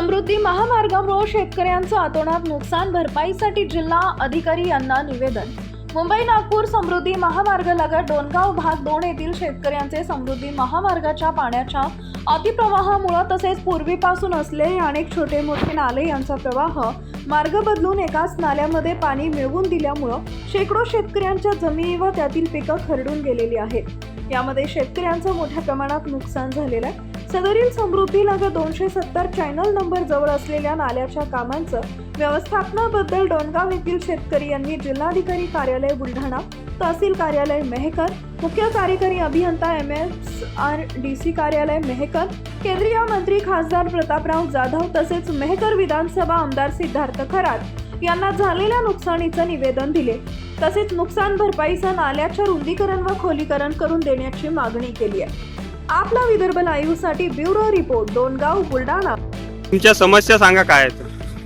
समृद्धी महामार्गामुळे शेतकऱ्यांचं अतोनात नुकसान भरपाईसाठी जिल्हा अधिकारी यांना निवेदन. मुंबई नागपूर समृद्धी महामार्गालगत डोनगाव भाग दोन येथील शेतकऱ्यांचे समृद्धी महामार्गाच्या पाण्याच्या अतिप्रवाहामुळे तसेच पूर्वीपासून असलेले अनेक छोटे मोठे नाले यांचा प्रवाह मार्ग बदलून एकाच नाल्यामध्ये पाणी मिळवून दिल्यामुळं शेकडो शेतकऱ्यांच्या जमिनी व त्यातील पिकं खरडून गेलेली आहेत. यामध्ये शेतकऱ्यांचं मोठ्या प्रमाणात नुकसान झालेलं आहे. सदरील समृद्धी लगत दोनशे सत्तर चॅनल नंबर जवळ असलेल्या नाल्याच्या कामांचं व्यवस्थापनाबद्दल डोणगाव येथील शेतकरी यांनी जिल्हाधिकारी कार्यालय बुलढाणा तहसील कार्यालय मेहकर मुख्य कार्यकारी अभियंता M S R D C कार्यालय मेहकर केंद्रीय मंत्री खासदार प्रतापराव जाधव तसेच मेहकर विधानसभा आमदार सिद्धार्थ खरात यांना झालेल्या नुकसानीचं निवेदन दिले. तसेच नुकसान भरपाईचं नाल्याच्या रुंदीकरण व खोलीकरण करून देण्याची मागणी केली आहे. आपला विदर्भ लाईव्हसाठी ब्युरो रिपोर्ट डोनगाव बुलढाणा. तुमच्या समस्या सांगा काय आहेत?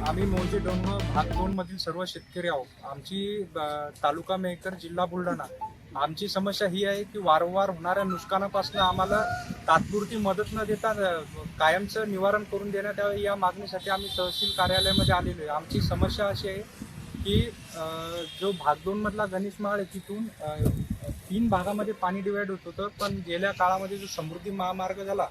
आम्ही मौजे डोंगर भाग दोन मधील सर्व शेतकरी आहोत. आमची अ, तालुका मेहकर जिल्हा बुलढाणा. आमची समस्या ही आहे की वारंवार होणाऱ्या नुकसानापासून आम्हाला तात्पुरती मदत न देता अ, कायमचं निवारण करून देण्यात यावे या मागणीसाठी आम्ही तहसील कार्यालयामध्ये आलेलो आहे. आमची समस्या अशी आहे की अ, जो भाग दोन मधला गणेश महाळ आहे तिथून अ, तीन भागामध्ये पाणी डिवाइड होत होतं पण गेल्या काळामध्ये जो समृद्धी महामार्ग झाला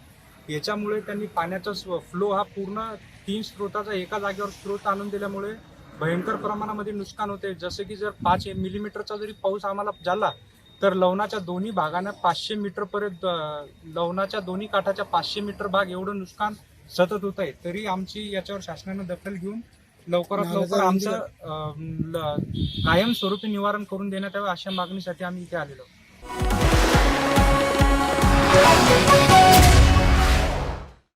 याच्यामुळे त्यांनी पाण्याचा फ्लो हा पूर्ण तीन स्रोताचा एका जागेवर स्रोत आणून दिल्यामुळे भयंकर प्रमाणामध्ये नुकसान होते. जसं की जर पाच मिलीमीटरचा जरी पाऊस आम्हाला झाला तर लवणाच्या दोन्ही भागांना पाचशे मीटरपर्यंत लवणाच्या दोन्ही काठाच्या पाचशे मीटर भाग एवढं नुकसान सतत होत आहे तरी आमची याच्यावर शासनानं दखल घेऊन लवकरात लवकर आमचं कायमस्वरूपी निवारण करून देण्यात यावं अशा मागणीसाठी आम्ही इथे आलेलो.